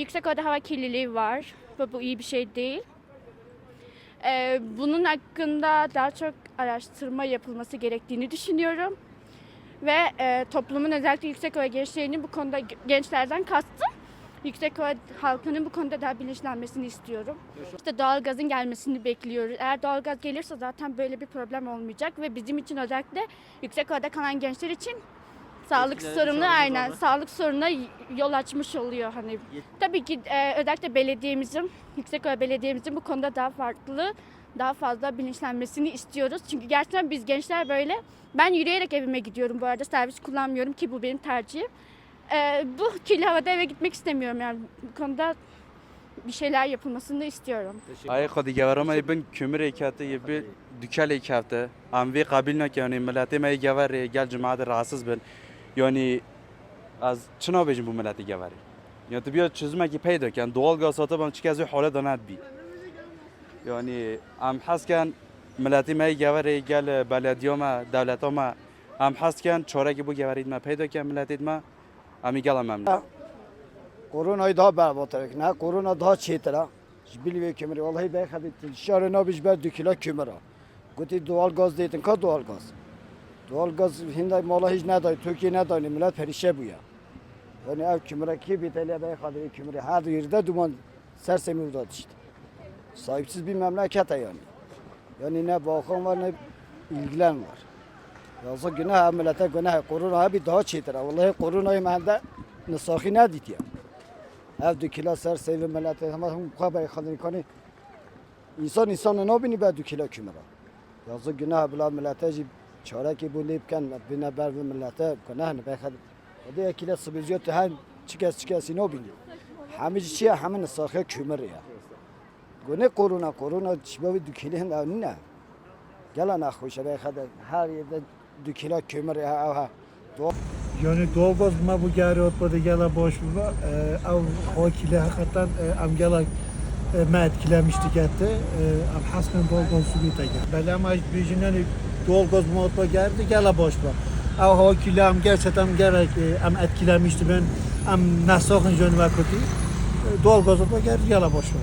Yüksek orada hava kirliliği var ve bu iyi bir şey değil. Ee, bunun hakkında daha çok araştırma yapılması gerektiğini düşünüyorum. Ve e, toplumun özellikle Yüksekova gençlerinin bu konuda gençlerden kastım. Yüksekova halkının bu konuda daha bilinçlenmesini istiyorum. İşte doğalgazın gelmesini bekliyoruz. Eğer doğalgaz gelirse zaten böyle bir problem olmayacak ve bizim için özellikle Yüksekova'da kalan gençler için sağlık Etkileri sorunu sağlık aynen sorunu. sağlık sorununa yol açmış oluyor hani. Tabii ki e, özellikle belediyemizin, Yüksekova Belediye'mizin bu konuda daha farklı, daha fazla bilinçlenmesini istiyoruz. Çünkü gerçekten biz gençler böyle, ben yürüyerek evime gidiyorum bu arada, servis kullanmıyorum ki bu benim tercihim. E, bu kirli havada eve gitmek istemiyorum yani bu konuda bir şeyler yapılmasını istiyorum. Ay خودی گوارم ای بن کمر کاته یه بی دکل کاته ام وی قبیل نک یعنی ملتی ما گوار گل جماعت راسز بن یعنی از چنا بجیم بو ملتی گواری یا تو بیا چیزی که پیدا کن دوال گاساته بام چیکه از حاله دانت بی یعنی ام حس کن ملتی ما گواری گل بلدیوم دولتوم ام حس کن چاره که بو گوارید ما پیدا کن ملتید ما امی گلم ممنون Koronayı daha berbat ne? Korona daha çetira. Bilmiyor kömürü. Vallahi ben hadi şarı ne biş ben düküla kömür. Guti doğal gaz deydin ka doğal gaz. Doğalgaz hindi mala hiç ne dayı, Türkiye ne dayı, millet perişe bu ya. Yani ev kümre ki bir teliye bey kadar kümre her yerde duman sersemi uzadı işte. Sahipsiz bir memleket yani. Yani ne bakan var ne ilgilen var. Yazık günah millete günah. Korona bir daha çetir. Vallahi koronayı bende nisahi ne dedi ya. Ev dükila sersemi millete ama mukabey kadar kani. İnsan insanı ne bini be dükila kümre. Yazık günah bila millete گناه بلا ملت جی چاره که بو لیب کن بینه بر به ملت گناه نه بخد و ده کلا سبزیات هم چی کس چی کسی نبینی همه چی چیه همه نساخه کمر یا گونه کرونا کرونا چی باید دو کلی هند او نه گلا نخوشه بخد هر یه دو کلا کمر یا او ها Yani doğalgaz ma bu gari otmadı gela boş bu. Ev hakile hakikaten am gela me etkilemiştik etti. Am hasmen doğalgaz su bir teke. Bel ama bijinen mu otma geldi gela boş bu. Ev hakile am gerçekten gerek am etkilemişti ben am nasakın jön ve kötü. Doğalgaz otma geldi gela boş bu.